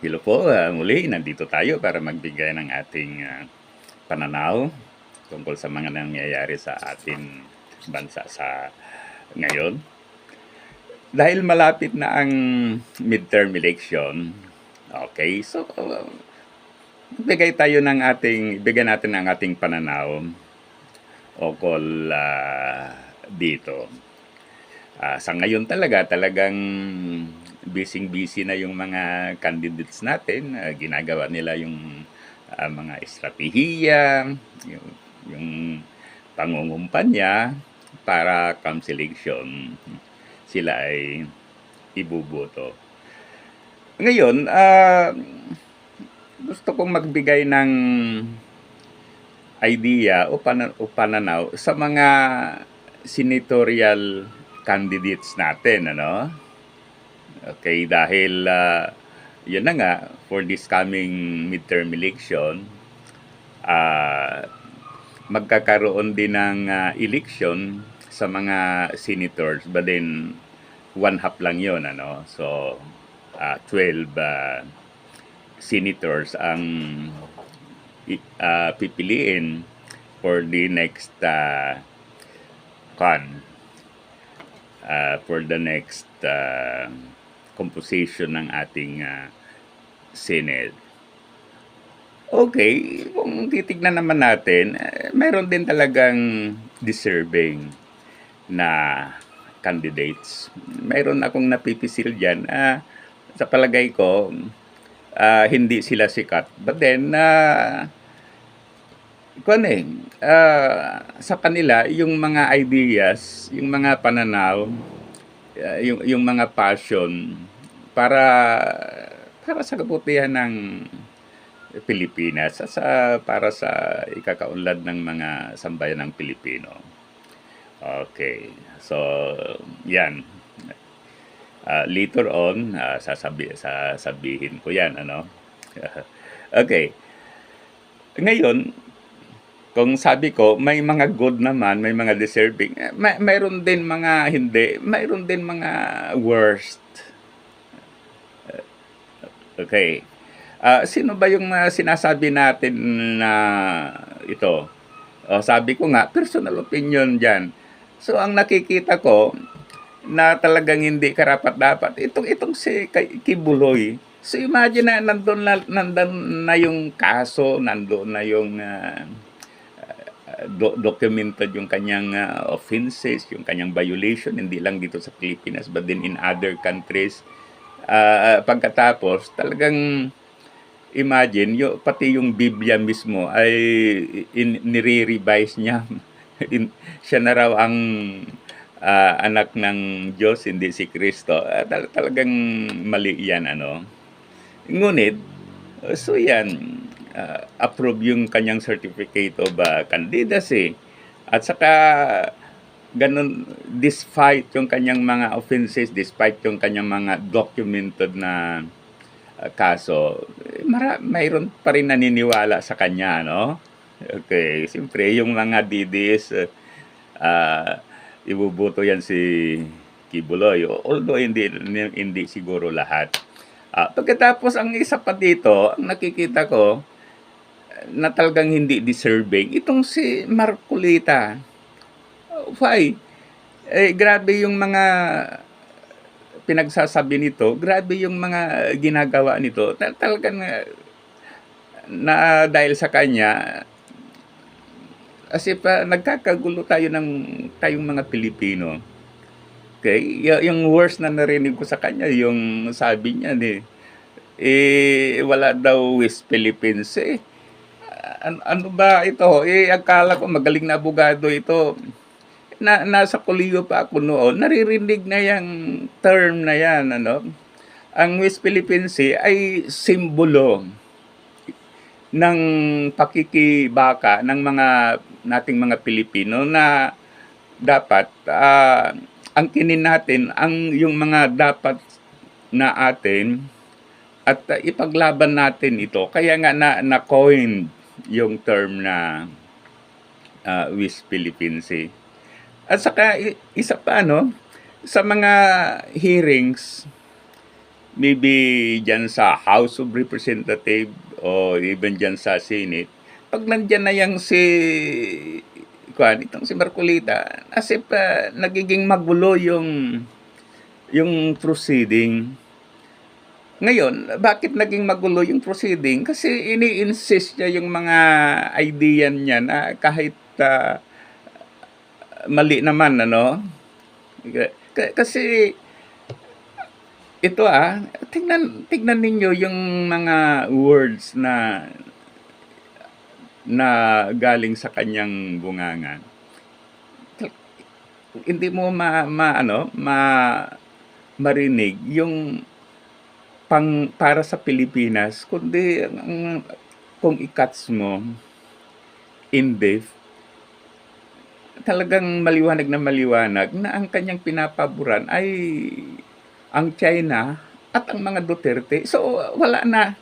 Hello po, ah, muli nandito tayo para magbigay ng ating ah, pananaw tungkol sa mga nangyayari sa ating bansa sa ngayon. Dahil malapit na ang midterm election, okay, so uh, bigay tayo ng ating, bigyan natin ang ating pananaw ukol ah, dito. Ah, sa ngayon talaga, talagang busy-busy na yung mga candidates natin. Ah, ginagawa nila yung ah, mga estratehiya, yung, yung pangungumpanya para come selection sila ay ibuboto. Ngayon, ah, gusto kong magbigay ng idea o, pana- o pananaw sa mga senatorial candidates natin, ano? Okay, dahil ah, yun na nga, for this coming midterm election, ah, magkakaroon din ng ah, election sa mga senators, but then one half lang yon ano? So, ah, 12 ah, senators ang ah, pipiliin for the next uh, con uh, for the next uh, composition ng ating uh, Senate. Okay, kung titignan naman natin, eh, meron din talagang deserving na candidates. Meron akong napipisil dyan. ah, sa palagay ko, ah, hindi sila sikat. But then, uh, kung eh, ah, sa kanila, yung mga ideas, yung mga pananaw, ah, yung, yung mga passion, para para sa kabutihan ng Pilipinas, sa, sa- para sa ikakaunlad ng mga sambayan ng Pilipino. Okay. So, yan. Ah, later on, ah, sasabi, sasabihin ko yan, ano? okay. Ngayon, kung sabi ko, may mga good naman, may mga deserving, eh, may, mayroon din mga hindi, mayroon din mga worst. Okay. Ah, sino ba yung mga sinasabi natin na ito? O, sabi ko nga, personal opinion dyan. So, ang nakikita ko, na talagang hindi karapat-dapat, itong, itong si Kibuloy. So, imagine na nandun na, nandun na yung kaso, nandun na yung ah, do- documented yung kanyang ah, offenses, yung kanyang violation, hindi lang dito sa Pilipinas, but din in other countries. Ah, pagkatapos, talagang imagine, yung, pati yung Biblia mismo ay in, nire-revise niya. In- siya na raw ang ah, anak ng Diyos, hindi si Kristo. Ah, tal- talagang mali yan, ano. Ngunit, uh, so yan, ah, approve yung kanyang certificate of ah, candidacy. At saka, ganun, despite yung kanyang mga offenses, despite yung kanyang mga documented na ah, kaso, eh, mara, mayroon pa rin naniniwala sa kanya, no? Okay, siyempre, yung mga DDS, uh, ah, ibubuto yan si Kibuloy. Although hindi, hindi siguro lahat. Ah, pagkatapos, ang isa pa dito, ang nakikita ko, na talagang hindi deserving, itong si Marcolita. Why? Eh, grabe yung mga pinagsasabi nito, grabe yung mga ginagawa nito. Tal- Talagang ah, na dahil sa kanya, as if ah, nagkakagulo tayo ng tayong mga Pilipino. Okay? Y- yung worst na narinig ko sa kanya, yung sabi niya, eh, eh wala daw West Philippines eh. An- ano ba ito? Eh, akala ko magaling na abogado ito. Na, nasa kolehiyo pa ako noon, naririnig na yung term na yan, ano? Ang West Philippines Sea ay simbolo ng pakikibaka ng mga nating mga Pilipino na dapat ah, ang kinin natin ang yung mga dapat na atin at ah, ipaglaban natin ito kaya nga na na coin yung term na ah, West Philippine Sea at saka isa pa no sa mga hearings maybe dyan sa House of Representative o even dyan sa Senate, pag nandyan na yung si kuan itong si Marcolita, as if ah, nagiging magulo yung yung proceeding. Ngayon, bakit naging magulo yung proceeding? Kasi ini-insist niya yung mga idea niya na kahit ah, mali naman, ano? K- kasi ito ah, tingnan, tingnan ninyo yung mga words na na galing sa kanyang bungangan. Hindi mo ma, ma ano, ma marinig yung pang para sa Pilipinas kundi ang, kung ikats mo in depth talagang maliwanag na maliwanag na ang kanyang pinapaboran ay ang China at ang mga Duterte. So wala na.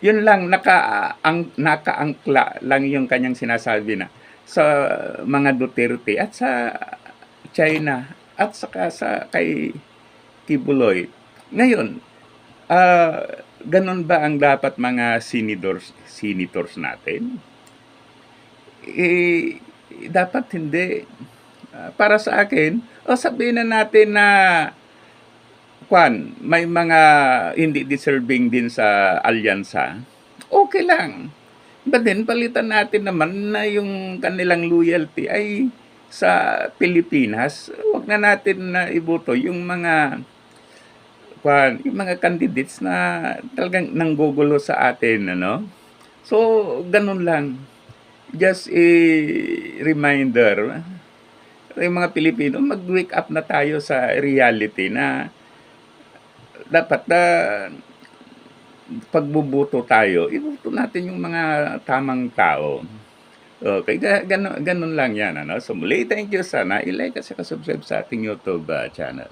Yun lang naka ang nakaangkla lang yung kanyang sinasabi na sa mga Duterte at sa China at saka sa kay Kibuloy. Ngayon, ah ganun ba ang dapat mga senators senators natin? Eh, dapat hindi. Ah, para sa akin, o sabihin na natin na kwan, may mga hindi deserving din sa alyansa, okay lang. But then, palitan natin naman na yung kanilang loyalty ay sa Pilipinas. Huwag na natin na iboto yung mga kwan, yung mga candidates na talagang nanggugulo sa atin, ano? So, ganun lang. Just a reminder, yung mga Pilipino, mag-wake up na tayo sa reality na dapat na pagbubuto tayo, ibuto natin yung mga tamang tao. Okay, ga- ganun, ganun lang yan. Ano? So muli, thank you. Sana i-like at subscribe sa ating YouTube uh, channel.